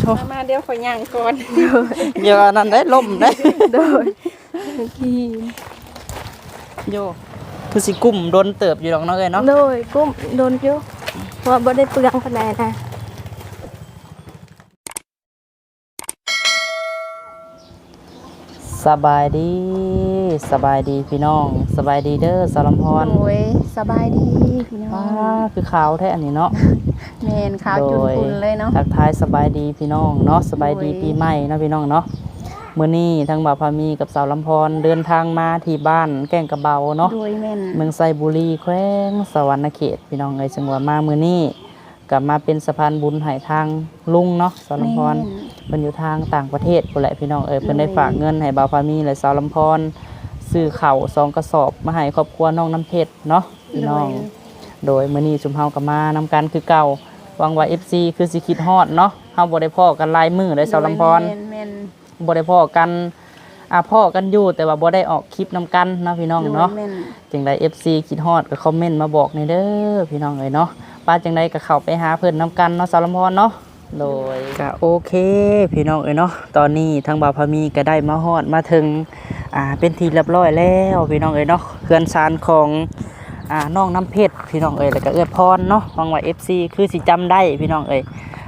โทมามาเดี๋ยวขอยย่างก่อนเดี๋ยวอันนั้นได้ล่มได้โดยที่โยคือสิกุ้มโดนเติบอยู่ดอกเนาะเอ้ยเนาะโดยกุ้มโดนอยู่เพราะว่าบ่ได้เปลืองปานใดนะสบายดีสบายดีพี่น้องสบายดีเด้อสารมพรโดยสบายดีพี่น้อว้างคือขาวแท้อันนี้เนาะ แม่นขาวจุนคุนเลยเนาะทักทายสบายดีพี่น้องเนาะสบายดีโอ้ยปีใหม่เนาะพี่น้องเนาะมื้อนี้ทางบ่าวพามีกับสาวลำพรเดินทางมาที่บ้านแก่งกระเบาเนาะโดยแม่นเมืองไซบุรีแขวงสวรรณเขตพี่น้องเอ้ยจังหวะมามื้อนี้กลับมาเป็นสะพานบุญให้ทางลุงเนาะสาวลำพรเพิ่นอยู่ทางต่างประเทศพุ่นแหละพี่น้องเอ้ยเพิ่นได้ฝากเงินให้บ่าวพามีและสาวลำพรซื้อข้าวสองกระสอบมาให้ครอบครัวน้องน้ำเพชรเนาะพี่น้อง โดยมื้อนี้ชุมเฮาก็มานำกันคือเก่า หวังว่า FC คือสิคิดฮอดเนาะเฮาบ่ได้พ้อกันหลายมื้อเลยสาวลำพรแม่นแม่นบ่ได้พ้อกันอ่าพ้อกันอยู่แต่ว่าบ่ได้ออกคลิปนํกันเนาะพี่น้องเนาะโดยแม่นจังได FC คิดฮอดก็คอมเมนต์มาบอกในอยเด้อพี่น้องเอ้ยเนาะป้าจังไดก็เข้าไปหาเพิ่นนํกันเนาะสาวลำพรเนาะโดยก็โอเค พี่น้องเอ้ยเนาะตอนนี้ทางบ่าวพามีก็ได้มาฮอดมาถึงอ่าเป็นทีเรียบร้อยแล้วพี่น้องเอ้ยเนาะเขื่อนซานของ อ่าน้องน้ำเพชรพี่น้องเอ้ยแล้วก็เอื้อพรเนาะหวังว่า FC คือสิจำได้พี่น้องเอ้ย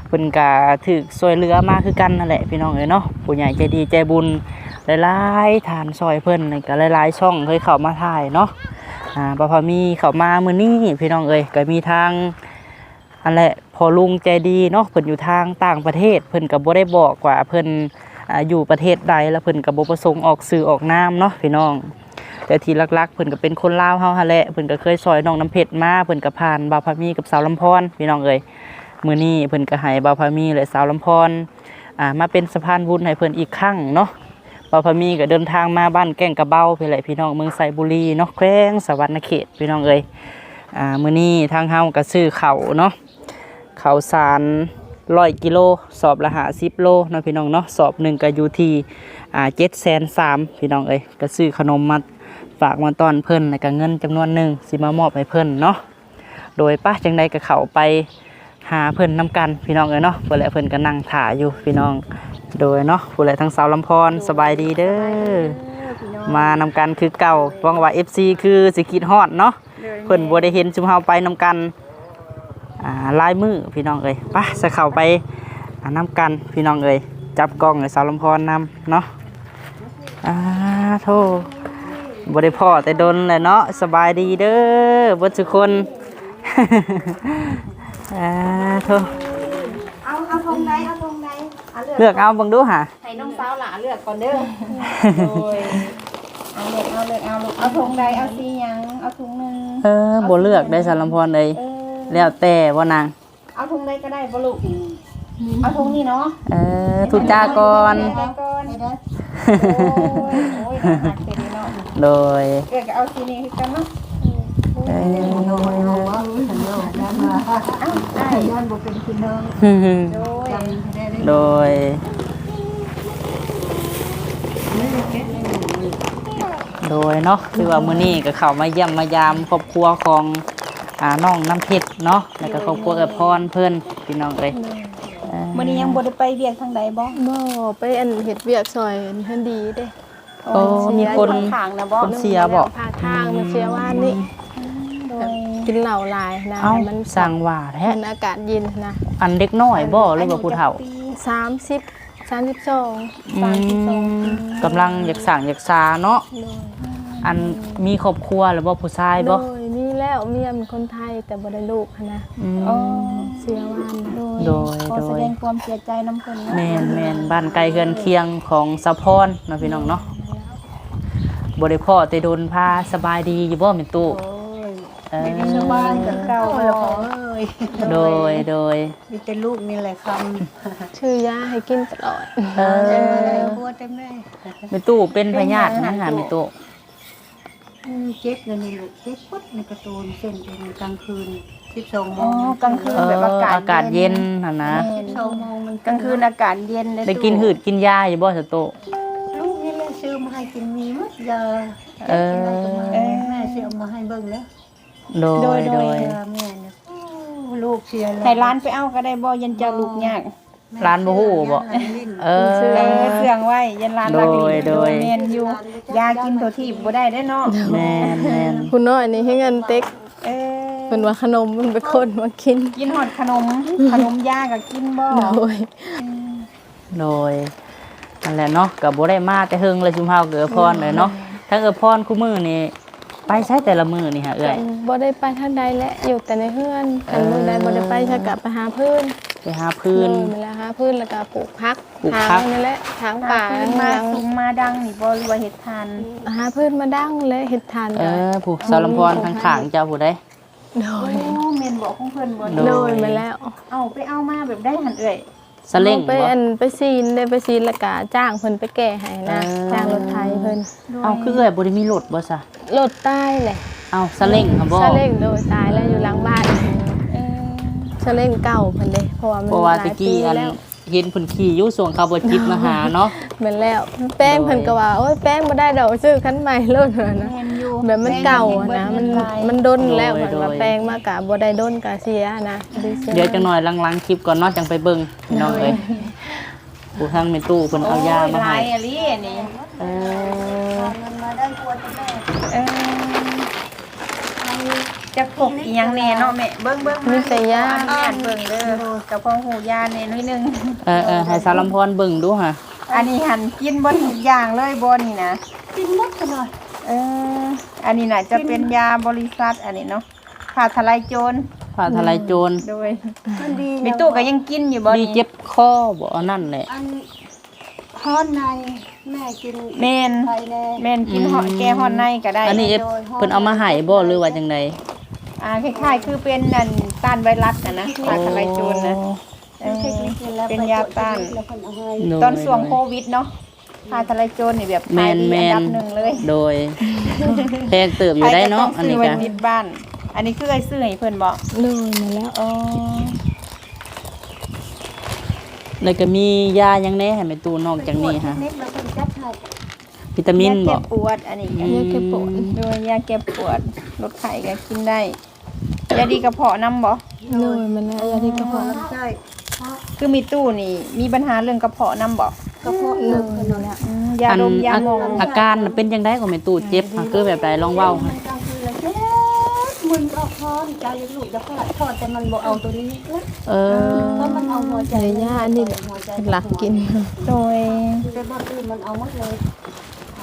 เพิ่นก็ถูกช่วยเหลือมาคือกันนั่นแหละพี่น้องเอ้ยเนาะผู้ใหญ่ใจดีใจบุญหลายๆฐานซอยเพิ่นก็หลายๆช่องเคยเข้ามาถ่ายเนาะอ่าบ่พามีเข้ามามื้อนี้พี่น้องเอ้ยก็มีทางอันแหละพอลุงใจดีเนาะเพิ่นอยู่ทางต่างประเทศ เพิ่นก็บ่ได้บอกว่าเพิ่นอ่าอยู่ประเทศใดแล้วเพิ่นก็บ่ประสงค์ออกสื่อออกนามเนาะพี่น้อง แต่ที่ลักๆเพิ่นก็เป็นคนลาวเฮาหั่นแหละเพิ่นก็เคยซอยน้องน้ำเพชรมาเพิ่นก็ผ่านบ่าวพามีกับสาวลำพรพี่น้องเอ้ยมื้อนี้เพิ่นก็ให้บ่าวพามีและสาวลำพรอ่ามาเป็นสะพานบุญให้เพิ่นอีกครั้งเนาะบ่าวพามีก็เดินทางมาบ้านแก่งกระเบ้าเพี่แหละพี่น้องเมืองไซบุรีเนาะแขวงสวรรณเขตพี่น้องเอ้ยอ่ามื้อนี้ทางเฮาก็ซื้อข้าวเนาะข้าวสารร้อยกิโลสอบละหาสิบโลเนาะพี่น้องเนาะสอบหนึ่งก็อยู่ที่อ่าเจ็ดแสนสามพี่น้องเอ้ยก็ซื้อขนมมา ฝากมาตอนเพิ่นแล้วก็เงินจำนวนหนึ่งสิมามอบให้เพิ่นเนาะโดยป้าจังใดก็เข้าไปหาเพิ่นนํกันพี่น้องเอ้ยเนาะเพิ่นแหละเพิ่นก็นั่งถ่าอยู่พี่น้อง โดยเนาะผู้ใดทั้งสาวลำพรสบายดีเด้อมานำกันคือเก่าหวังว่า FC คือสิคิดฮอดเนาะเพิ่นบ่ได้เห็นชุมเฮาไปนำกันอ่าลายมือพี่น้องเอ้ยไปจะเข้าไปอ่านำกันพี่น้องเอ้ยจับกล้องให้สาวลำพรนำเนาะอ่าโท บ่ได้พ่อแต่ดนเลยเนาะสบายดีเด้อเบิดทุกคนอ่าโทเอาเอาทงใดเอาทงใดเอาเลือกเลือกเอาเบิ่งดูหะให้น้องสาวหลาเลือกก่อนเด้อโดยเอาเลือกเอาเลือกเอาลูกเอาทงใดเอาสีหยังเอาถุงหนึงเออบ่เลือกได้สาวลำพรเอ้ยเออแล้วแต่บ่นางเอาถุงใดก็ได้บ่ลูก เอาถุงนี้เนาะเออทุจาก่อนทุจาก่อนโอ้ยโอ้ยน่ารักเต็มเนาะโดยเลือกก็เอาสีนี้คือกันเนาะเออเอ้าได้ย้อนบ่เป็นพี่น้องโดยโดย โดยเนาะคือว่ามื้อนี้ก็เข้ามาเยี่ยมมายามครอบครัวของอ่าน้องน้ำเพชรเนาะแล้วก็ครอบครัวเอพรเพิ่นพี่น้องเอ้ยเอ่อ มื้อนี้ยังบ่ได้ไปเวียกทางใดบ่บ่ไปอันเฮ็ดเวียกซอยเพิ่นดีเด้โอ้มีคนข้างนะบ่คนเสียบ่พาทางมันเสียว่านนี่โดแบบยกินเหล้าหลายนะเอ้ามันสั่งว่าแท้มันอากาศเย็นนะอันเด็กน้อยบ่หรือว่าผู้เฒ่า30 32อืมกำลังอยากสั่งอยากซาเนาะโดยอันมีครอบครัวหรือว่าผู้ชายโดบ่ยมี แล้วเมียเป็นคนไทยแต่บ่ได้ลูกหั้นนะอืม อ๋อเสียว่านนะโดยขอโดยแสดงความเสียใจน้ำเพิ่นเนาะแม่นแม่นบ้านไกลเกินเคียงของสะพรเนาะพี่น้องเนาะบ่ได้พ่อแต่โดนพาสบายดีอยู่บ่แม่นตู้โอ้ยเออชาวบ้านกับเก่าโอ้แล้วโหก็เอ้ยโดยโดย มีแต่ลูกนี่แหละคชื่อยาให้กินตลอด เอำเต็มอเลยหัวเต็มเลยแม่ตู้เป็นพยาธินะหาแม่ตู้อืม เจ็บเลยนี่ลูกเจ็บปุ๊บในกระตูนเส้นเป็นกลางคืนสิบสองโมอ๋องกลางคืน เอแบบออากาศอากาศเย็นหั่นนะแม่สิบสองโมงมันกลางคืนอากาศเย็นเลยได้กินหืดกินยาอยู่บ่ซะตู้ลูกนี่แหละซื้อมาให้กินมีมั้ยยาเออเออ แม่ซื้อเอามาให้เบิ่งแล้วโดยโดยเออแม่เนี่ยโอ้ลูกเสียแล้วให้ร้านไปเอาก็ได้บ่ยันเจ้าลูกยาก ร้านบ่ฮู้บ่ เออ เออเครื่องไว้ยันร้านโดยบักนี่โดยแม่นอยู่ยากินตัวที่บ่ได้เด้อเนาะแม่นแม่นคุณน้อยนี่ให้เงินเต็กเออเพิ่นว่าขนมมันเป็นคนมากินกินฮอดขนมขนมยาก็กินบ่โดยโดยนั่นแหละเนาะก็บ่ได้มาแต่เฮิงเลยชุมเฮาเกือพรเลยเนาะทั้งเออพรคู่มือนี่ไปใช้แต่ละมือนี่ฮะเอ้ยบ่ได้ไปทางใดและอยู่แต่ในเฮือนคันมื้อใดบ่ได้ไปฉันกลับไปหาเพิ่น ไปหาพื้นโดยมาแล้วหาเพิ่นแล้วก็ปลูกผักปลูกทางผักนี่แหละทางป่าขึ้นมาสุมมาดังนี่บ่หรือว่าเฮ็ดทานหาเพิ่นมาดังและเฮ็ดทานเอกันอผู้สารมพรข้างๆเจ้าผู้ใด โดยโอ้แม่นบ่ของเพิ่นบ่โดโดยมาแล้วเอาไปเอามาแบบได้หันเอ้ยสะเล่งไปบ่ อันไปซีนได้ไปซีนแล้วก็จ้างเพิ่นไปแก้ให้นะเออ จ้างรถไถเพิ่นเอาคือเอ้ยบ่ได้มีรถบ่ซะรถใต้แหละเอาสะเล่งค่ะบ่ซาเล้งโดยตายแล้วอยู่หลังบ้านเออ ซาเล้งเก่าเพิ่นเด้เพราะว่ามันเพราะว่าหลตะยกี้ปีอันแล้วเห็นเพิ่นขี่อยู่ส่วงเขาบ่จิตมาหาเนาะ แม่นแล้ว แป้งเพิ่นก็ว่าโอ้ยแป้งบ่ได้ดอกซื้อคันใหม่โลดว่านะ แม่นอยู่แบบมันเก่าอะนะมันมันดนแล้วโดยมันว่าโดย แป้งมากะบ่ได้ดนกะเสียนะดีสีเดี๋ยวจังหน่อยลังๆคลิปก่อนเนาะจังไปเบิ่งพี่น้องเอ้ยผู้ทางแม่ตู้เพิ่นเอายามาหลให้ยอะลินี่เออเออ จะพกอีหยังแน่เนาะแม่เบิ่งเบิ่งมีแต่ยาอันนี้อันเบิ่งเด้อกับพ่อหูยาแน่น้อยหนึง เออเออให้สารมพรเบิ่งดูฮะอันนี้หันกินบ่ทุกอย่างเลยบ่นี่นะกินหมดกันหน่อยเออ อันนี้น่ะจะเป็นยาบริษัทอันนี้เนาะผ่าทลายโจรผ้าทลายโจรโดยมันดีมีตู้ก็ยังกินอยู่บ่มีนี่เจ็บคอบ่อันนั่นแหละ อันฮ้อนในแม่กินแม่นไทยแน่แม่นกินเหาะแก้ฮ้อนในก็ได้อันนี้เอฟเพิ่นเอามาให้บ่หรือว่าจังได อ่าคล้ายๆคือเป็นอันต้านไวรัสน่ะนะผ่าทลายโจรนะเออเป็นยาต้านแล้วคนเอาให้โดยตอนช่วงโควิดเนาะผ่าทลายโจรนี่แบบแมขายนดีแมอันนดับหนึ่งเลยโดยแพงเติบอยู่ได้เนาะอันนี้ใครก็ก็ต้องซื้อไว้ติดบ้าน อันนี้คือไอ้ซื้อให้เพิ่นบอกโดยมาแล้วอ๋อแล้วก็มียาหยังแหน่ให้แม่ตู้นอกจากนี้ฮะเม็ดแล้วคนจัดให้วิตามินยาบ่ แก้ปวดอันนี้อืม ยาแก้ปวดโดยยาแก้ปวดลดไข้ก็กินได้ ยาดีกระเพาะน้ำบ่โดยมาแล้วยาที่กระเพาะใช่คือมีตู้นี่ มีปัญหาเรื่องกระเพาะน้ำบ่กระเพาะโดเลิยกกันมาแล้วอืมยาดมยาหมองอาการน่ะเป็นจังไดของแม่ตู้เจ็บค่ะคือแบบใดลองเว้าให้กลางคืนแล้วเจ็บมึนก็พอนใจลูกจะพอดพอดแต่มันบ่เอาตัวนี้แล้วเออเพราะมันเอาหัวใจยายาอันนี้แหละหัวใจหลักกินโดยแต่บ่ตื่นมันเอาหมดเลย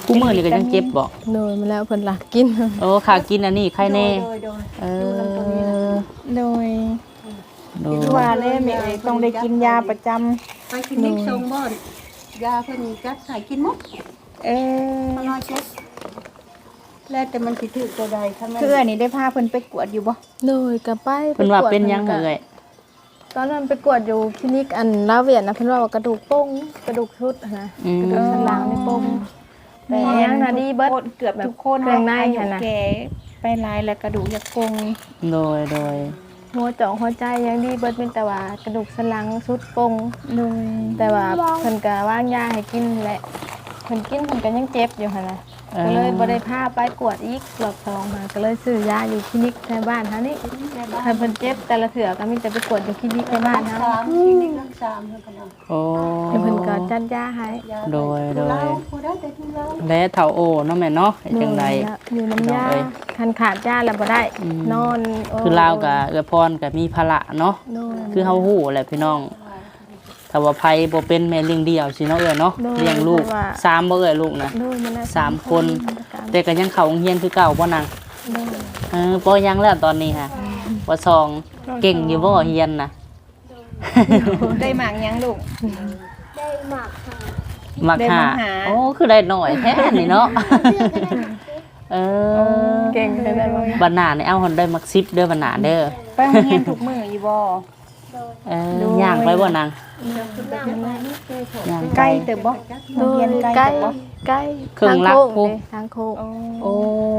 คู่มือนี่ก็ยังเจ็บบ่โดยมาแล้วเพิ่นหลักกินโอ้ค่ากินอันนี้ไข้แน่โดยโดยเออ โดยโดยคือว่าเลยแม่เอ้ยต้องได้กินยาประจำไปคลินิกทรงบ่อนยาเพิ่นจัดใส่กินหมดเออมันน้อยเจ็บแล้วแต่มันสิถือตัวใดถ้ามันคืออันนี้ได้พาเพิ่นไปกวดอยู่บ่โดยกลับไปเพิ่นว่าไกดเป็นหยังก็เอ่ยตอนนั้นไปกวดอยู่คลินิกอันลาวเวียดนะเพิ่นว่าว่ากระดูกโป้งกระดูกชุดนะอืมกระดูกสันหลังในโป้งแต่ยังนะดีเบิดเกือบทุกคนเครื่องในอายุหั่นน่ะแก่ ไปหลายแล้วกระดูกยักโกงโดยโดยหัวเจาะหัวใจยังดีเบิดเป็นแต่ว่ากระดูกสันหลังสุดโป้งโดยแต่ว่าเพิ่นก็วางยาให้กินแหละเพิ่นกินเพิ่นก็ยังเจ็บอยู่หั่นน่ะ ก็เลยบ่ได้พาไปกวดอีกรอบสองมาก็เลยซื้อยาอยู่คลินิกในบ้านเฮานี่ถ้าเพิ่นเจ็บแต่ละเถื่อก็มีแต่ไปกวดอยู่คลินิกในบ้านเฮาสามคลินิกรักษาเพิ่นก็เอาโอ้แล้วเพิ่นก็จัดยาให้ยาโดยโดยเราบ่ได้แต่ทุเราและเฒ่าโอเนาะแม่เนาะจังไดอยู่น้ำยาน้องเอ้ยคันขาดยาแล้วบ่ได้อืมนอนโคือลาวกับเอื้อพรกับมีภาระเนาะโดยคือเฮาฮู้แหละพี่น้อง ถ้าว่าไผบ่เป็นแม่เลี้ยงเดี่ยวสิเนาะเอ้ยเนาะโดยเลี้ยงลูกเพราะว่า สามบ่เอ้ยลูกนะโดยมันได้สามคนตามแต่ก็ยังเข้าโรงเรียนคือเก่าบ่นางโดยเออบ่ยังแล้วตอนนี้ค่ะบ่ซองเก่งอยู่บ่เรียนน่ะ ได้หมากยังลูก ได้หมากค่ะมักได้หามาหา โอ้คือได้หน่อยแท้นี่เนาะเออเก่งเลยได้บ่บัดหน้านี่เอาหอนได้มัก10เด้อบัดหน้าเด้อไปโรงเรียนทุกมื้ออยู่บ่ เออย่างไปบ่นางย่างใกล้เติบบ่โรงเรียนใกล้ใกล้เติบบ่ใกล้เครื่องทางลักโค้งพวกเด้ทางโค้งโอ้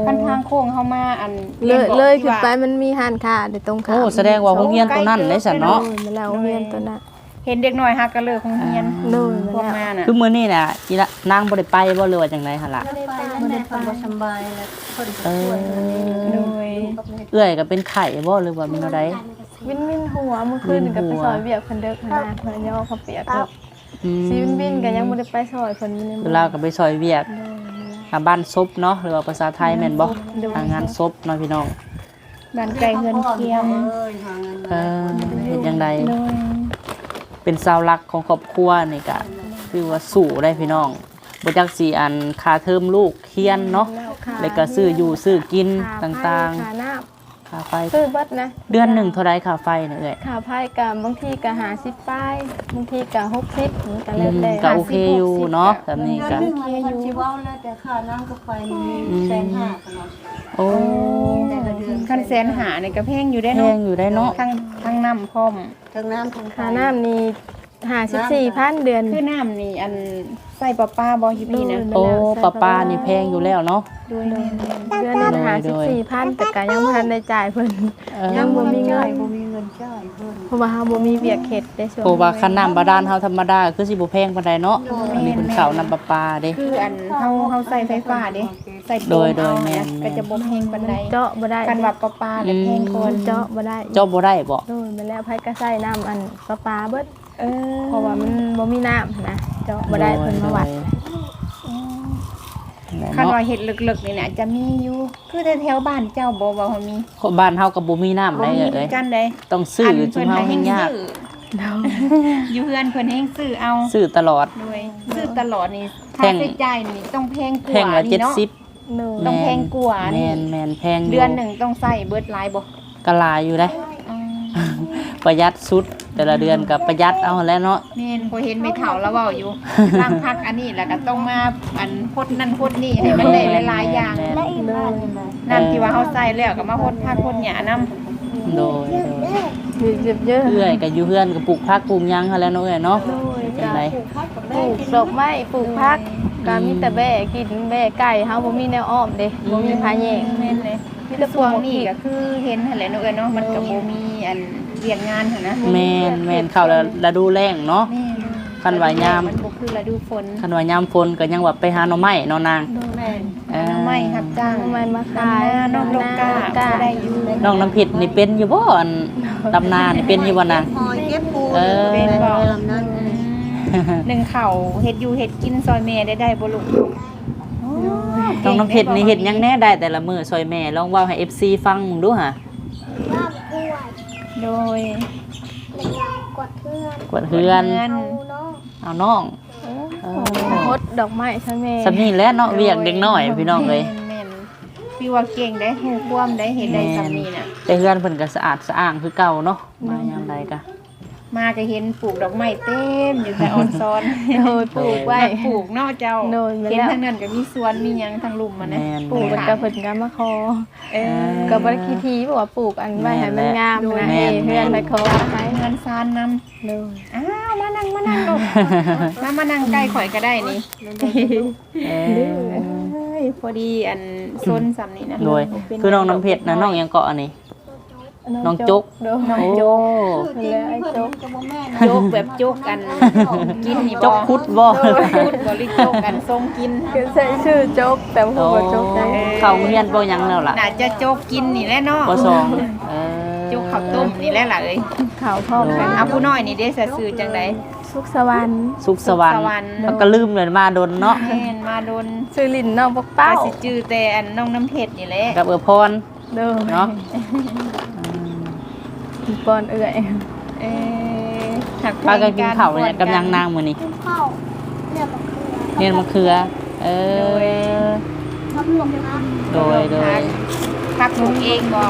คันทางโค้งเข้ามาอันเลยรีนบอกเลยที่ขึ้นว่าไปมันมีห้านค้าเดี๋ยวตรงข้าโอ้มแสดงว่าโรงเรียนตรงนั้นได้ซั่นเนาะ โดยมาแล้วโรงเรียนตัวน่ะเห็นเด็กน้อยฮักก็เลิกของเรียนโดยพวกมามาแล้วน่ะคือมื้อนี้น่ะอีละนางบ่ได้ไปบ่เลยว่าจังไดหั่นล่ะไม่ได้ไปแล้วแม่คนบ่สำบายแล้วคนเอป่วยอโดย เอื้อยก็เป็นไข้บ่หรือว่ามีอะไรเวินวินหัวเมื่อคืนนี่ก็ไปซอยเวียกเพิ่นเด้อขนาดเพิ่นย่อเขาเปียกเด้ออืมซีวินวินก็ยังบ่ได้ไปซอยเพิ่นอยู่ในคือเมืองเราก็ไปซอยเวียกหาบ้านซบเนาะหรือว่าภาษาไทยแม่นบ่ทางงานซบเนาะพี่น้องบ้านไก่เฮือนเคียงเอ้ยหาเงินเออเฮ็ดจังไดโดยเป็นเสาหลักของครอบครัวนี่ก็คือว่าสู้ได้พี่น้องบ่จักสิอันค่าเทอมลูกเรียนเนาะแล้วก็ซื้ออยู่ซื้อกินต่างค่าน้ๆ ค่าไฟำซื้อเบิดนะเดือนหนึ่งเท่าไรค่าไฟเนี่ยเอ้ยค่าไผก็บางทีก็50ป้ายบางทีก็60นี่ก็อืแล้วมแต่ก็โอเคอยู่เนาะแบบนี้ก็เดือนหนึงมันสิเว้าแล้วแต่ค่าน้ำกับไฟนี่แสนห้าขนาดโอ้แต่ละเดือนคันแสนหานี่ก็แพงอยู่ได้แพเนาะงอยู่ได้เนาะทั้งทั้งน้ำพร้อมทั้งน้ำทั้งไฟค่าน้ำนี่54,000เดือน คือน้ำนี่อันใส่ปลาปลาบ่ฮิปนี่นะโอ้ป้าป้านี่แพงอยู่แล้วเนาะด้วยแม่นเดือนหนึง54,000แต่ก็ยังบ่ทันได้จ่ายเพิ่นเออยังบ่มีเงินบ่มีเงินจ่ายเพิ่นเพราะว่าเฮาบ่มีเวียกเฮ็ดได้ช่วงเพราะว่าคันน้ำบาดาลเฮาธรรมดาคือสิบ่แพงปานใดเนาะอันนี้เป็นข้าวน้ำประปาเด้คืออันเฮาเฮาใส่ไฟฟ้าเด้ใส่โดยโดยเอาแม่นนะแม่นก็จะบ่แพงปานใดเจาะบ่ได้กันว่าปลาปลาแล้วแพงก่อนเจาะบ่ได้เจ้าบ่ได้บ่โดยไปแล้วไผก็ใส่น้ำอันประปาเบิด เออเพราะว่ามันบ่มีน้ำนะเจาะบ่ได้เพิ่นมาวัดนั่นคันเนาะว่าเฮ็ดลึกๆนี่น่ะจะมีอยู่ คือแต่แถวบ้านเจ้าบ่ว่าเฮามีคนบ้านเฮาก็บ่มีน้ำบ่ได้มีเอ้ยกันใดต้องซื้อจุมเฮาแฮงยากอยู่เฮือนเพิ่นแฮงซื้อเอาซื้อตลอดด้วยซื้อตลอดนี่แพค่างใช้จ่ายนี่ต้องแพงกแพงว่าละนี่เนาะ70โดยต้องแพงกว่านี่แม่นแม่นแพงยู่เดือนหนึ่งต้องใส่เบิดหลายบ่ก็หลายอยู่เด้อืมประหยัดสุด แต่ละเดือนก็ประหยัดเอาแล้วเนาะแม่นพอเห็นไม่เฒ่าแล้วเว้าอยู่ ร่างพักอันนี้แล้วก็ต้องมาอันพดนั่นพดนี่ให้มันได้หลายๆอย่างแม่นและอีกบ้านนึงเลยน้ำที่ว่าเฮาใส่แล้วก็มาพดผักพดหญ้านํโดยโดยมีเยอะเอื้อยก็อยู่เฮือนก็ปลูกผักปลูกหยังเขาแล้วเนาะเอ้อยเนาะโดยจัก็งไดปลูกดอกไม้ปลูกผักก็มีแต่แบ่กินแบ่ไก่เฮาบ่มีแนวอ้อมเด้บ่มีพาแยงแม่นเลยมีแต่พวงนี่ก็คือเห็นหั่นแหละเนาะเอ้ยเนาะมันก็บ่มีอัน เรียนงานหั่นนะแม่นแม่นเข้าแล้วฤดูแล้งเนาะ แม่นคันว่ายาม มันบ่คือฤดูฝนคันว่ายามฝนก็ยังว่าไปหาหน่อไม้เนาะนาง แม่นเอ่อ น้ำไม้รับจ้างทำไมมาขายน้องลกกากา ก็ได้อยู่น้องน้ำผิดนี่เป็นอยู่บ่อันดำนานี่เป็นอยู่บ่นาง หอยเก็บปูเออ เป็นบ่ลำนั้นหนึ่งเข่าเฮ็ดอยู่เฮ็ดกินซอยแม่ได้ได้บ่ลูกน้องน้ำผิดนี่เฮ็ดหยังแน่ได้แต่ละมื้อซอยแม่ลองเว้าให้ FC ฟังมึงดูหะ โดยกวดเฮือนเงินเอาน้องเออฮดดอกไม้ซะแม่สำนี้แหละเนาะเวียกเด็กน้อยพี่น้องเอ้ยแม่นๆพี่ว่าเก่งได้ฮู้ความได้เฮ็ดได้ซำนี้น่ะ แต่เฮือนเพิ่นก็สะอาดสะอ้างคือเก่าเนาะมายามใดก็ มาก็เห็นปลูกดอกไม้เต็มอยู่แต่ออนซอนโดยปลูกไว้ปลูกเนาะเจ้าโดยแม่นเห็นแล้วทางนั้นก็มีสวนมีหยังทางลุ่มมานะแม่นปลูกมันก็เพิ่นก็มาขอเออก็บ่ได้คิดทีบอกว่าปลูกอันไว้ให้มันงามนะแม่เอ้นเพื่อนไปขอไว้เงินซานนำโดยอ้าวมานั่งมานั่งลูกมามานั่งใกล้ข่อยก็ได้นี่เอเอ้อยพอดีอันซนซำนี้นะโดยคือน้องน้ำเพชรนะน้องหยังเกาะอันนี้ น้องจุ๊กโดยน้องโอ้โจ๊กเพิ่นแล้วไอ้โจ๊กจะบ่แม่นโจ๊กแบบโจ๊กกัน กินนี่จกคุดบ่พูดบ่ลิโจ๊กกันทรงกินคือใช้ชื่อโจ๊กแต่บ่โอ้ฮู้ว่าโจ๊กได้เข้าโรงเรียนบ่หยังแล้วล่ะน่าจะโจ๊กกินนี่แหละเนาะบ่สองเออโจ๊กข้าวต้มนี่แหละล่ะเอ้ยข่าวพร้อมกันเอาผู้น้อยนี่เด้สะซื้อจังได สุขสวรรค์สุขสวรรสุขสค์วรรค์ แล้วก็ลืมเลยมาดนเนาะแม่นมาโดนชื่อลินน้องปกก็เป้าสิจื้อแต่อันน้องน้ำเพชรนี่แหละกับเออพรโดยเนาะ ปอนเอื้อยเออหักพากันกินข้าวเนี่ยกำลังนางมื้อนี้เรียนมะเขือ เออโดยโดยพักปลูกเองบ่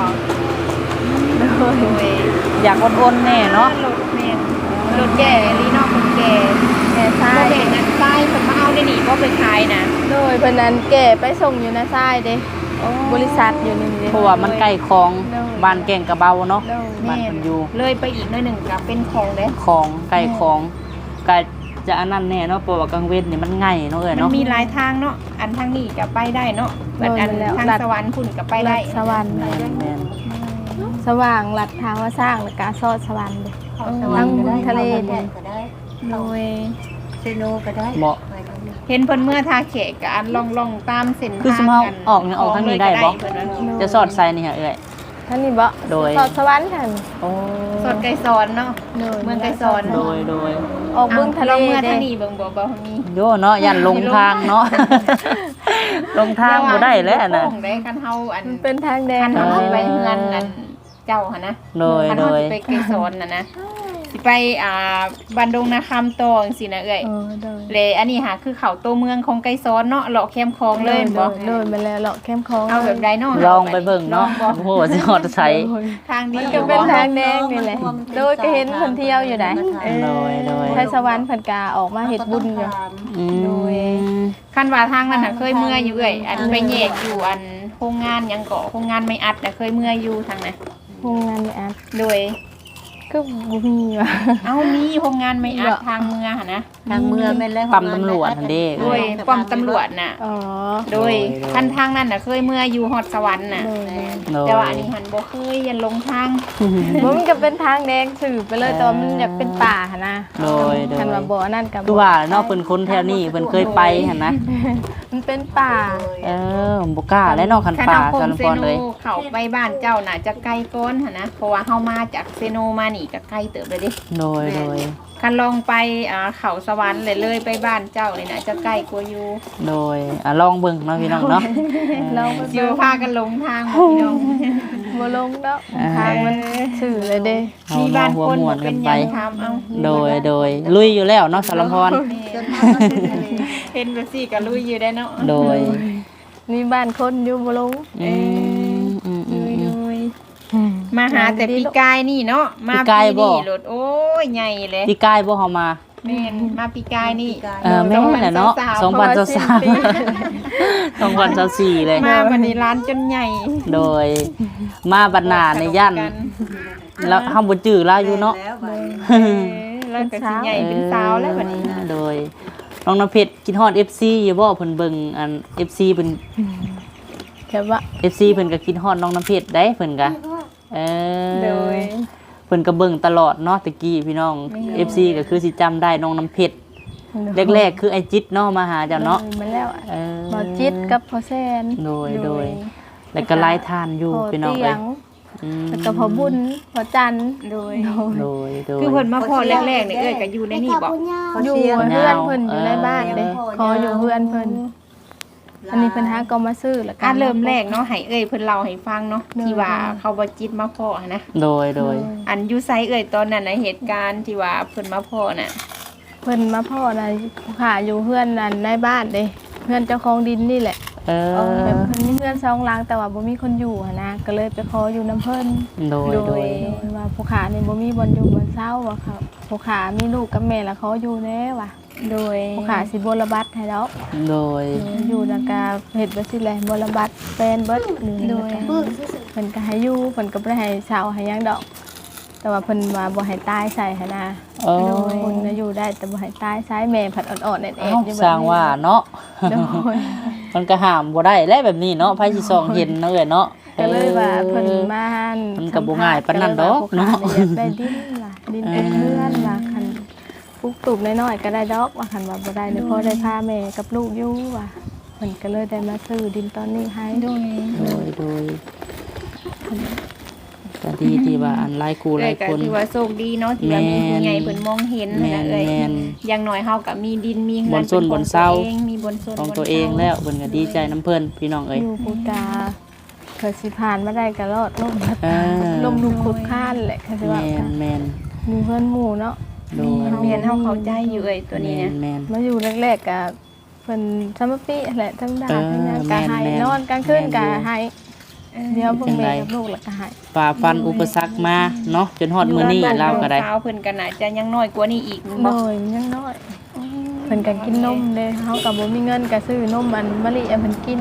โดยโดยอยากอ้นๆแน่เนาะรถแม่นรถแก่ลีนอกคนแก่แม่ทราบ่ยแม่นนั่นป้ายเพิ่นมาเอาได้นี่บ่ไปขายนะโดยเพิ่นนั้นแก่ไปส่งอยู่นะทรายเด้บริษัทอยู่นี่เด้เพราะว่ามันใกล้คลอง บ้านแก่งกระเบาเนาะโดยบ้านแม่เพิ่นอยู่เลยไปอีกหน่อยหนึงก็เป็นของเด้คลองใกล้คลองก็จะอันนั้นแน่เนาะเพราะว่ากลางเว้นนี่มันง่ายเนาะเอ้ยมันเนาะมีหลายทางเนาะอันทางนี้ก็ไปได้เนาะบัดอันทางสวรรค์คุณก็ไปได้สวรรค์แม่นแม่นสว่างหลัดทางว่าสร้างแล้วก็ซอดสวรรค์เด้ทั้งทะเลเนี่ยก็ได้โดยเซโนก็ได้เหมาะ ไปก็ได้เห็นเพิ่นเมื่อทาเขกกับอันล่องล่องๆตามเส้นทางคือสมมุติกันออกเนี่ยออกทางนี้ได้บ่ เพิ่นว่าจะสอดใส่นี่ฮะเอ้ย ทท่านนี่บ่โดย สอดสวรรค์หั่นโอ้สดไก่สอนเนาะโดยเมืองไกรสอน โดยโดยออกเบิ่งทะเลลองเมื่อเด้ท่านี่เบิ่งบ่บ่มีโยเนาะยันลงทางเนาะ ลงทางบ่ได้แล้วน่ะโค้งได้คันเฮาอันมันเป็นทางแดงคันเอเฮาอสิไปเฮือนอันเจ้าหั่นนะโดยคันโดเฮาย สิไปไกรสอนน่ะนะ สิไปอ่าบันดงนาคำตอจังซี่นะเอ้ยเออโดยเลยอันนี้หาคือเขาตัวเมืองของไกรสอนเนาะเลาะแคมคลองเลยโดบ่ยโดยมาแล้วเลาะเข้มคองเอาแบบใดเนาะลองไปเบิ่งเนาะลองโอ้บ่โหสิฮอดใช้โดย ทางดีมันก็เป็นทางแดงนี่แหละโดยก็เห็นคนเที่ยวอยู่ไหนโดยโดย ไทยสวรรค์เพิ่นกาออกมาเฮ็ดบุญอยู่ อืมคันว่าทางนั้นน่ะเคยเมื่ออยู่เอ้ยอันไปแยกอยู่อันโรงงานหยังเกาะโรงงานไม่อัดน่ะเคยเมื่ออยู่ทางนั้น โรงงานนี่อันโดย ก็บ่มีว่ะ เอ้ามีโรงงานไม่อัดเหรอทางเมืองหั่นนะทางเมืองเป็นแล้วปั๊มตำรวจนั่นเด้โดยป้อมตำรวจน่ะ อ๋อโดยคันทางนั้นน่ะเคยเมื่ออยู่ฮอดสวรรค์น่ะโดยโดยแต่ว่าอันนี้หันบ่เคยยันลงทางบ่มันก็เป็นทางแดงสื่อไปเลยแต่ว่ามันอยากเป็นป่าหั่นนะโดยโดยคันว่าบ่อนั่นก็คือว่าเนาะเพิ่นคนแถวนี้เพิ่นเคยไปหั่นนะ มันเป็นป่า เออบ่กล้าแล้วเนาะคันคันป่าเฮาคสางรเซพรโนเลย เข้าไปบ้านเจ้าน่ะจะไกลก้อนหั่นนะเพราะว่าเฮามาจากเซโนมานี่ก็ไกลเติบเลยเดิโดยโดยคันลองไปอ่าเขาสวรรค์เลยเลยไปบ้านเจ้านี่น่ะจะใกล้กว่าอยู่โดยอะลองเบิ่งเนาะพี่น้องเนาะเราไปสิเบิ่งพากันหลงทางบ่พี่น้องบ่ลงเนาะทางมันสื่อเลยเด้เอามีบ้านหัวคนม่วบ่นเป็กันนหไป ยังถามเอาโดยโดยลุยอยู่แล้วเนาะสารพรจนมาก็เป็นทะเลเห็นแบบซี่ก็ลุยอยู่ได้เนาะโดย มีบ้านคนอยู่บ่ลงอืมอืมอืมอืม มาหาแต่ปีกายนี่เนาะมาปีกายปีบ่นี้รถโอ้ยใหญ่เลยที่ใกล้บ่เฮามาแม่นมาปีกายนี่เออแม่นแหละเนาะสองพันสาม2023 2024เลยมาวันนี้ร้านจนใหญ่ โดย มาบรรณาในย่านแล้วเฮาบ่จื้อลาอยู่เนาะแล้วไปเออแล้วก็สิใหญ่เป็นสาวแล้วบัดนี้เออโดยน้องน้ำเพชรกินฮอด FC อยู่บ่เพิ่นเบิ่งอัน FC เพิ่นแค่ว่า FC เพิ่นก็กินฮอดน้องน้ำเพชรได้เพิ่นก็ เออโดย เพิ่นก็เบิ่งตลอดเนาะตะกี้พี่น้อง FC ก็คือสิจำได้น้องน้ำเพชรแรกๆคือไอจิตเนาะมาหาเจ้าเนาะมันแล้วเออบ่จิตกับพ่อแซนโดยโดย แล้วก็ไล่ทานอยู่พ่อพี่น้องเตีเอ้ยยงอืมแล้วก็พ่อบุญพ่อจันทร์โดย โดยโดย คือเพิ่นมาพอแรกๆนี่เอ้ยก็อยู่ในนี่บ่ อยู่เพื่อนเพิ่นอยู่ในบ้านเด้ขออยู่เพื่อนเพิ่น อันนี้เพิ่นหาก็มาซื้อแล้วก็การเริ่มแรกเนาะให้เอ้ยเพิ่นเล่าให้ฟังเนาะที่ว่าเขาบ่จิตมาพ่อนะโดยโดยอันอยู่ไซเอ้ยตอนนั้นน่ะเหตุการณ์ที่ว่าเพิ่นมาพ่อน่ะเพิ่นมาพ่อได้ค่ะอยู่เพื่อนนั่นในบ้านเด้เพื่อนเจ้าของดินนี่แหละเออแบบเพิ่นมีเพื่อนสองหลังแต่ว่าบ่มีคนอยู่หันนะก็เลยไปขออยู่น้ำเพิ่น โดยโดยโดยว่าผู้ขานี่บ่มีบ่อนอยู่บ่อนเช้าว่าเขาผู้ขามีลูกกับแม่แล้วเขาอยู่แน่ว่ะ โดยผู้ขาสิบ่ระบัดให้ดอกโดยอยู่แล้วก็เฮ็ดบ่สิแลบ่ระบัดแฟนเบิดหรือโดยเพิ่นก็ให้อยู่เพิ่นก็บ่ได้ให้เช่าให้หยังดอก แต่ว่าเพิ่นว่าบ่ให้ตายใส่หันนะโอ้คนน่ะอยู่ได้แต่บ่ให้ตายใส่แม่ผัดอ่อนๆแอดๆเอ้าอยู่สร้างว่าเนาะโดยมันก็ห้ามบ่ได้แล้วแบบนี้เนาะไผสิส่องเห็นเนาะเอ้ยเนาะก็เลยว่าเพิ่นมาหั่นมันก็บ่ง่ายปานนั้นดอกเนาะก็เลยว่าผู้ขาอยากได้ดินว่ะดินเป็นเพื่อนว่ะคัน ปลูกตูบน้อยๆก็ได้ดอกว่าคันว่าบ่ได้เดี๋ยวพ่อได้พาแม่กับลูกอยู่ว่ะเพิ่นก็เลยได้มาซื้อดินตอนนี้ให้โดยโดยโดยก็ดีที่ว่าอันหลายคู่หเอ้ลายยก็คนถือว่าโชคดีเนาะที่ว่ามีผู้ใหญ่เพิ่นมองเห็นแม่นะนเอ้ยแม่นอย่างน้อยเฮาก็มีดินมีเงิบนนส้นเป็บนเศร้าของตัวเองมีบนส้นของบนตัวเองแล้วเพิ่นก็ดีใจน้ำเพิ่นพี่น้องเอ้ยอยู่ปูตาเพิ่นสิผ่านมาได้ก็รอดล่มพัดเออล่มลุกคลุกคลานแหละคือว่าแม่นแม่นมีเพื่อนหมู่เนาะ โดยเรียนเฮาเข้าใจอยู่เอ้ยตัวนี้แม่นะนแม่น มาอยู่แรกๆก็เพิ่นซัมมอปีแหละทั้งด่าเออทั้งหยังก็แม่นให้แม่นนอนกลางคืนก็แม่นอยู่ ให้เดี๋ยวเบิ่งแม่กับลูกแล้วก็ให้ฝ่าฟันอุปสรรคมาเนาะจนฮอดมื้อนี้เราก็ได้ สาวเพิ่นก็น่าจะยังน้อยกว่านี้อีกโดบ่ยมันยังน้อยเพิ่นก็กินนมเด้เฮาก็บ่มีเงินก็ซื้อนมอันมะลิอันเพิ่นกิน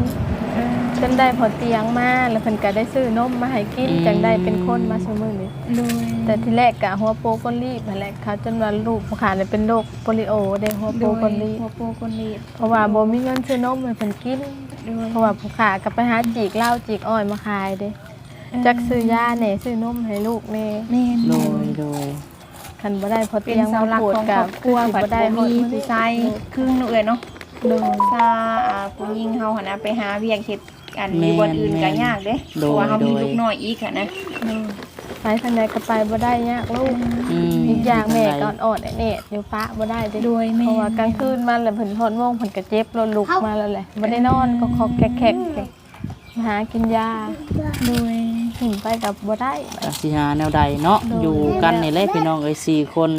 จนได้พอเตียงมาแล้วเพิ่นก็ได้ซื้อนมมาให้กินอืม จังได้เป็นคนมาซุมื้อนี้โดยแต่ที่แรกกะหัวโปกลีบนั่นแหละเขาจนว่าลูกผู้ขาเนี่ยเป็นโรคโปลิโอเด้หัวโปกลีบหัวโปกลีบเพราะว่าบ่มีเงินซื้อนมให้เพิ่นกิน โดยเพราะว่าผู้ขาก็ไปหาจีกเหล้าจีกอ้อยมาขายเด้จักซื้อยาแหน่ซื้อนมให้ลูกแหน่ แม่นโดยโดยคันบ่ได้พอเป็เตีนยงเสาหลักปวดของครกัอบบครัวบ่บัดได้บ่มีผู้ชายครึ่งเนาะเอ้ยเนาะโดยซาอ่าผู้หญิงเฮาหั่นนะไปหาเวียกเฮ็ด อันอยู่บนอื่นก็ยากเด้โดเพยราะว่าเขามีโดยลูกน้อยอีกอะนะไปทางใดก็ไปบ่ได้ยากลูกอืมอีกอย่างแม่ก็อ่อนๆแอดอยู่ปะบ่ได้เด้โดยแม่เพราะว่ากลางคืนมาแล้วเพิ่นฮอดโมงเพิ่นก็เจ็บแล้วลุกมาแล้วแหละบ่ได้นอนก็คอกแขกๆเลยหากินยาโดยหินไปกับบ่ได้ก็สิหาแนวใดเนาะโดยอยู่กันนี่แหละพี่น้องเอ้ยสี่คน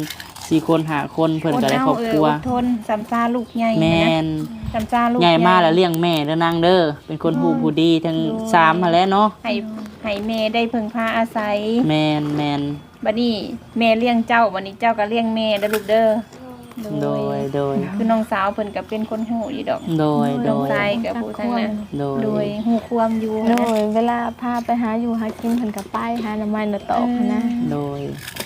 สี่คนหาคนเพิ่นก็ได้ครอบครัวอดทนสำซาลูกใหญ่แม่นะนสำซาลูกใหญ่มาแล้วเลี้ยงแม่เด้อนางเด้อเป็นคนผู้ผู้ดีทั้งสามมาแหล้วเนาะให้ให้แม่ได้พึ่งพาอาศัย แมนแมนบัดนี้แม่เลี้ยงเจ้าบัดนี้เจ้าก็เลี้ยงแม่เด้อลูกเด้อ โดยโดย คือน้องสาวเพิ่นก็เป็นคนหูอยู่ดอกโดยโดน้องยชายกับผู้ทั้งนั้นโดโดยยหูความอยู่โดนะยเวลาพาไปหาอยู่หากินเพิ่นก็ไปหาหน่อไม้หน่อตอกหั้นนะโดย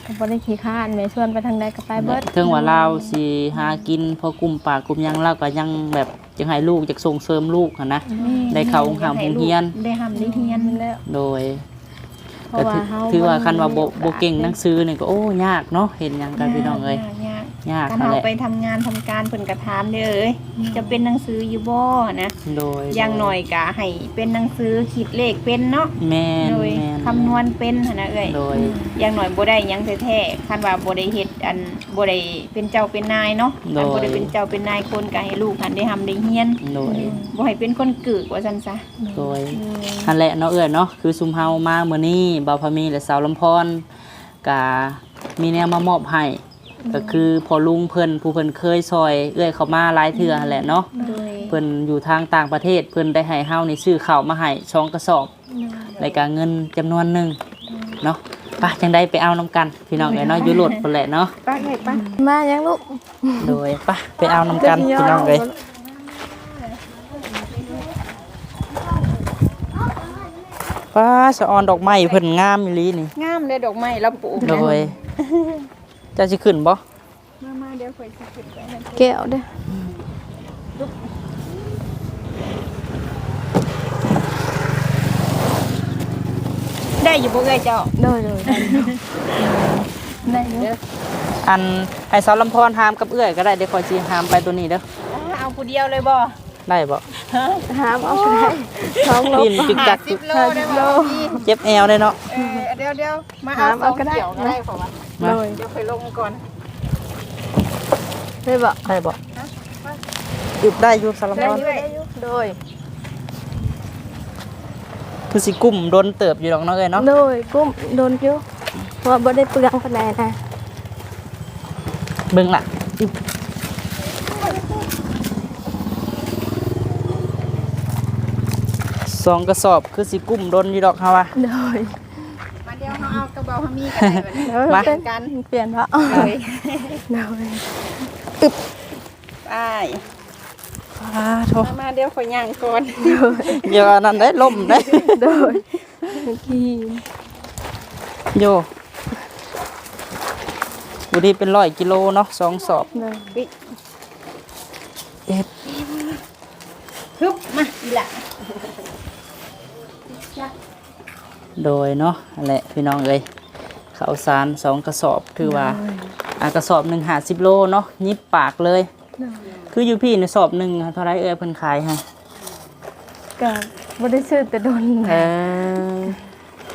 ก็บ่ได้ขี้คร้านแม่ชวนไปทางใดก็ไปเบิดถึงว่าเราสิหากินพอกลุ่มปากกลุ่มหยังเราก็ยังแบบจังให้ลูกจักส่งเสริมลูกหันนะ ได้เข้าโรงหามโรงเรียน ได้ทำได้เรียนแล้ว โดย เพราะก็ว่าถือเฮาถือว่าคันว่าบ่มีโอกสบ่เก่งหนังสือนี่ก็โอ้ยากเนาะเห็นหยังกันพี่น้องเอ้ยยาก ยากการนั่นเอาแหละไปทำงานทำการเพิ่นก็ถามเด้อเอ้ยจะเป็นหนังสืออยู่บ่นะโดยอย่างหน่อยก็ให้เป็นหนังสือคิดเลขเป็นเนาะแม่นโดยแม่นคำนวณเป็นหั่นนะเอ้ยโดยอย่างหน่อยบ่ได้หยังแท้ๆคันว่าบ่ได้เฮ็ดอันบ่ได้เป็นเจ้าเป็นนายเนาะโดยคันบ่ได้เป็นเจ้าเป็นนายคนก็ให้ลูกหันได้ทำได้เฮียนโดยบ่ให้เป็นคนกึกว่าซั่นซะโดยนั่นแหละเนาะเอ้ยเนาะคือซุมเฮามามื้อนี้บ่าวพามีและสาวลำพรก็มีแนวมามอบให้ ก็คือพอลุงเพิ่นผู้เพิ่นเคยซอย เอื้อยเขามาหลายเทื่อหั่นแหละเนาะโดยเพิ่นอยู่ทางต่างประเทศเพิ่นได้ให้เฮานี่ซื้อข้าวมาให้ช่องกระสอบรายการเงินจำนวนหนึ่งเนาะไปจังได้ไปเอานํกันพี่น้องเอ้ยเนาะอยู่รถพุ่นแหละเนาะป้าเอ้ยป้ามายังลูกโดยไปไปเอานํกันพี่น้องเอ้ยป้าสะออนดอกไม้เพิ่นงามอีหลีนี่งามเลยดอกไม้เราปลูกโดย จะสิขึ้นบ่มามาเดี๋ยวข่อยสิขึ้นไปนั่นแก้วเด้อได้อยู่บ่เอ้ยเจ้าโดยโดยได้อยู่อันให้สาวลำพรหามกับเอื้อยก็ได้เดี๋ยวขอยสิหามไปตัวนี้เด้อเอาผู้เดียวเลยบ่ ได้บ่หามเอาไปได้ท้องลบปีนจึกจัก สิบโลได้บ่พี่ เจ็บแอวเลยเนาะ เออเดี๋ยวเดี๋ยวมาหาเอามสอเอางก็ได้เกี่ยวก็ได้ขอว่ามาโดยเดี๋ยวค่อยลงก่อนได้บ่ได้บ่อึบได้อยู่สารได้พัดด้วยโดยคือสิกุ้มโดนเติบอยู่ดอกเนาะเอ้ยเนาะโดยกุ้มโดนอยู่เพราะว่าบ่ได้เปลืองปานใดนะเบิ่งล่ะอึบสองกระสอบคือสิกุ้มโดนอยู่ดอกเฮาว่าโดยมาเดี๋ยวเขาเอากระเป๋าเขามีกันได้บัดนี้มาเป็นกันเปลี่ยนเพราะเลยโดยไปอ่าโทมามาเดี๋ยวข่อยย่างก่อนเดี๋ยวอันนั้นได้ล่มได้โดยขี่โยบุรีเป็นร้อยกิโลเนาะสองสอบโดยเอ็ดฮึบมาอีหละโดยเนาะนั่นแหละพี่น้องเอ้ย ข้าวสารสองกระสอบคือว่าอ่ากระสอบหนึ่งหาสิบโลเนาะยิบปากเลย คืออยู่พี่ในสอบหนึ่งเท่าไรเอ้ยเพิ่นขายให้ก็บ่ได้ซื้อแต่โดนเออ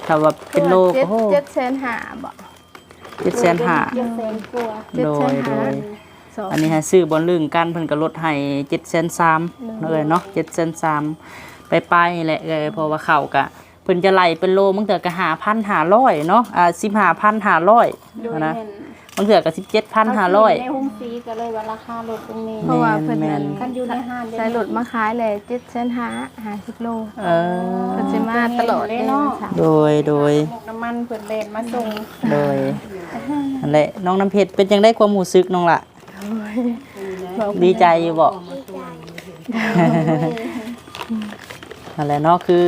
ถ้าว่าเป็นโลเจ็ก็ดโหเจ็ดแสนห้าบ่เจ็ดแสนห้าเจ็ดแสนกว่าโดยโดยสองอันนี้ฮะซื้อบอลลึงกันเพิ่นก็ลดให้เจ็ดแสนสามเนาะเอ้ยเนาะเจ็ดแสนสามไปไปแหละเอ้ยเพราะว่าเขากะ เพิ่นจะไล่เป็นโลบางเถื่อก็หาพันหาร้อยเนาะอ่าสิบหาพันหาร้อยโดยนะแม่นบางเถื่อก็สิบเจ็ดพันหาร้อย ในห้องซีก็เลยว่าราคาลดตรงนี้เพราะว่าเพิ่นแม่นั้นน คันอยู่ในห้างใส่รถมาขายเลยเจ็ดแสนห้าห้าสิบโลเออเพิ่นสิมาตลอดเลยเนาะสามโดยโดย หมกน้ำมันเพิ่นเลนมาส่งโดยนั่นแหละน้องน้ำเพชรเป็นจังได้ความหมูซึกน้องละดีใจอยู่บอกนั่นแหละเนาะคือ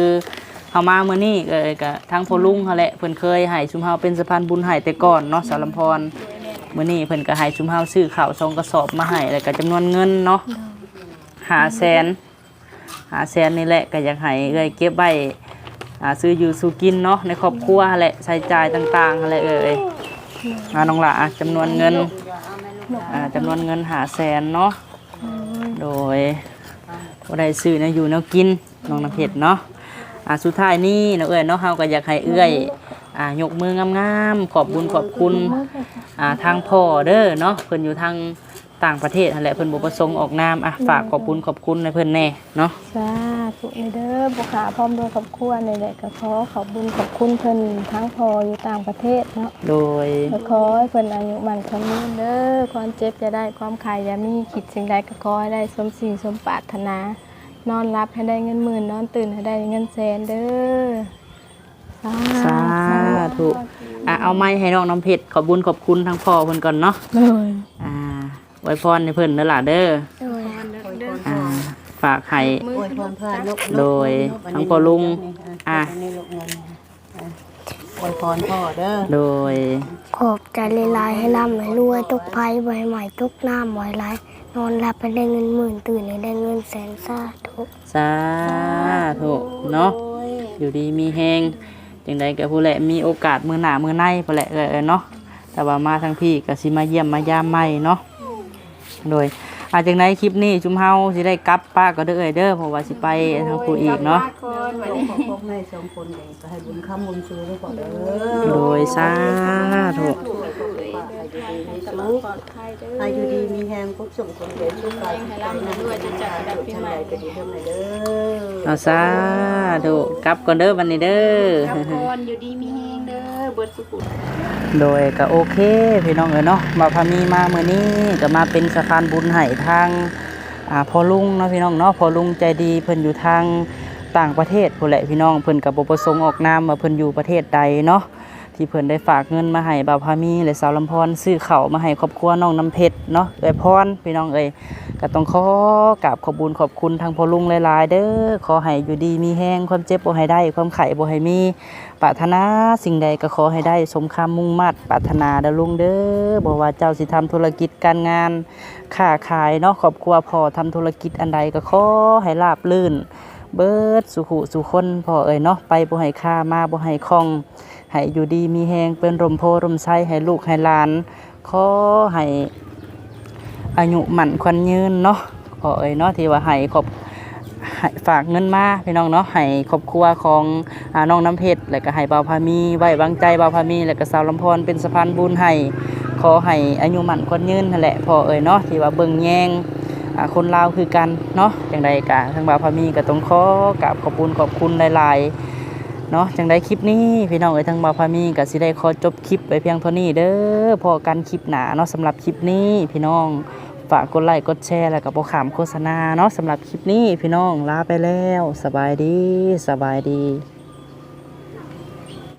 เฮามาเมื่อนี้ก็ก็ทางพ่อลุงเขาแหละเพิ่นเคยให้ชุมเฮาเป็นสะพานบุญให้แต่ก่อนเนาะสารลำพรมื้อนี้เพิ่นก็ให้ชุมเฮาซื้อข้าวซองกระสอบมาให้แล้วก็จำนวนเงินเนาะหาแสนหาแสนนี่แหละก็อยากให้เอ้ยเก็บไว้อ่าซื้ออยู่สู่กินเนาะในครอบครัวแหละใช้จ่ายต่างๆอะไรเอ่ยอ่าน้องละจำนวนเงินอ่าจำนวนเงินหาแสนเนาะโดยบ่ได้ซื้อเนะอยู่แนวกินน้องน้ำเพชรเนาะ อ่าสุดท้ายนี้เนาะเอ้ยเนาะเฮาก็อยากให้เอื้อยอ่ายกมืองามๆขอบบุญขอบคุณอ่าทางพ่อเด้อเนาะเพิ่นอยู่ทางต่างประเทศนั่นแหละเพิ่นบ่ประสงค์ออกนามอะฝากขอบบุญขอบคุณให้เพิ่นแน่เนาะสาธุในเด้อบุขาพร้อมด้วยครอบครัวในแหละก็ขอขอบบุญขอบคุณเพิ่นทั้งพออยู่ต่างประเทศเนาะโดยก็ขอให้เพิ่นอายุมันคนนี้เด้อความเจ็บจะได้ความขายอย่ามีคิดสิ่งใดก็ขอให้ได้สมสิ่งสมปรารถนา นอนรับให้ได้เงินหมื่น นอนตื่นให้ได้เงินแสนเด้อสาธุอะเอาไม้ให้น้องน้ำเพชรขอบบุญขอบคุณทางพ่อเพิ่นก่อนเนาะเลยอ่าไว้พรให้เพิ่นเด้อล่ะเด้ออ่าฝากให้โอ้ยพรพานกโดยทั้งพ่อลุงอะอันนี้ลูกเงินอะโอ้ยพรพ่อเด้อ โดย ขอบใจหลายๆให้ร่ำให้รวยทุกภัยใบใหม่ทุกน้ำหอยไหล นอนหลับไปได้เงินหมื่นตื่นให้ได้เงินแสนซาทุกสาธุเนาะอยู่ดีมีแฮงจังใดก็ผู้แหละมีโอกาสมื้อหน้ามื้อในพุ่นแหละเออเนาะแต่ว่ามาทางพี่ก็สิมาเยี่ยมมายามใหม่เนาะโดยอาจังไดคลิปนี้จุมเฮาสิได้กลับป้าก็เด้อเอ้ยเด้อเพราะว่าสิไปทางผู้อีกเนาะคนวันขอนี้ขอบคุณให้สองคนเลยก็ให้บุญคำบุญซื้อให้พ่อเด้อโดยสาธุ ให้อยู่ดีมีแฮมกุศลคนเดียวช่วยกันให้ร่ำให้รวยจะจัดระดับปีใหม่ก็ดีเด้อแม่เด้อเอาสาธุกลับก่อนเด้อบัดนี้เด้อ กับคนอยู่ดีมีแฮงเด้อเบิดสุขุ โดยก็โอเคพี่น้องเอ๋ยเนาะมาพามีมาเมื่อนี้ก็มาเป็นสะพานบุญให้ทางอ่าพ่อลุงเนาะพี่น้องเนาะพ่อลุงใจดีเพิ่นอยู่ทางต่างประเทศพุ่นแหละพี่น้องเพิ่นก็บ่ประสงค์ออกนามว่าเพิ่นอยู่ประเทศใดเนาะ ที่เพิ่นได้ฝากเงินมาให้บ่าวพามีและสาวลำพรซื้อเข้ามาให้ครอบครัวน้องน้ำเพชรเนาะเอ้ยพรพี่น้องเอ้ยก็ต้องขอกราบขอบุญขอบคุณทางพ่อลุงหลายๆเด้อขอให้อยู่ดีมีแฮงความเจ็บบ่ให้ได้ ความไข้บ่ให้มีปรารถนาสิ่งใดก็ขอให้ได้สมคำมุ่งมั่นปรารถนาเด้อลุงเด้อบอกว่าเจ้าสิทำธุรกิจการงานค้าขายเนาะครอบครัวพอทำธุรกิจอันใดก็ขอให้ราบลื่น เบิดสุขุสุคนพอเอ่ยเนาะไปบ่ให้ค่ามาบ่ให้คล่อง ให้อยู่ดีมีแฮงเป็นร่มโพร่มไส้ให้ลูกให้หลานขอให้อายุหมั่นควันยืนเนาะพอเอ่ยเนาะที่ว่าให้ขอบฝากเงินมาพี่น้องเนาะให้ครอบครัวของอน้องน้ำเพชรแล้วก็ให้บ่าพามี ไว้วางใจบ่าพามี แล้วก็สาวลำพรเป็นสะพานบุญให้ขอให้อายุหมั่นคนยืนนั่นแหละพอเอ่ยเนาะที่ว่าเบิ่งแยงอ่าคนลาวคือกันเนาะจังใดกะทางบ่าวพามีก็ต้องขอกราบขอบคุณขอบคุณหลายๆ เนาะจังได้คลิปนี้พี่น้องเอ๋ยทางบาพามีกับสิได้ขอจบคลิปไปเพียงเท่านี้เด้อพอกันคลิปหนาเนาะสำหรับคลิปนี้พี่น้องฝากกดไลค์กดแชร์แล้วก็บ่ขามโฆษณาเนาะสำหรับคลิปนี้พี่น้องลาไปแล้ว สบายดีสบายดี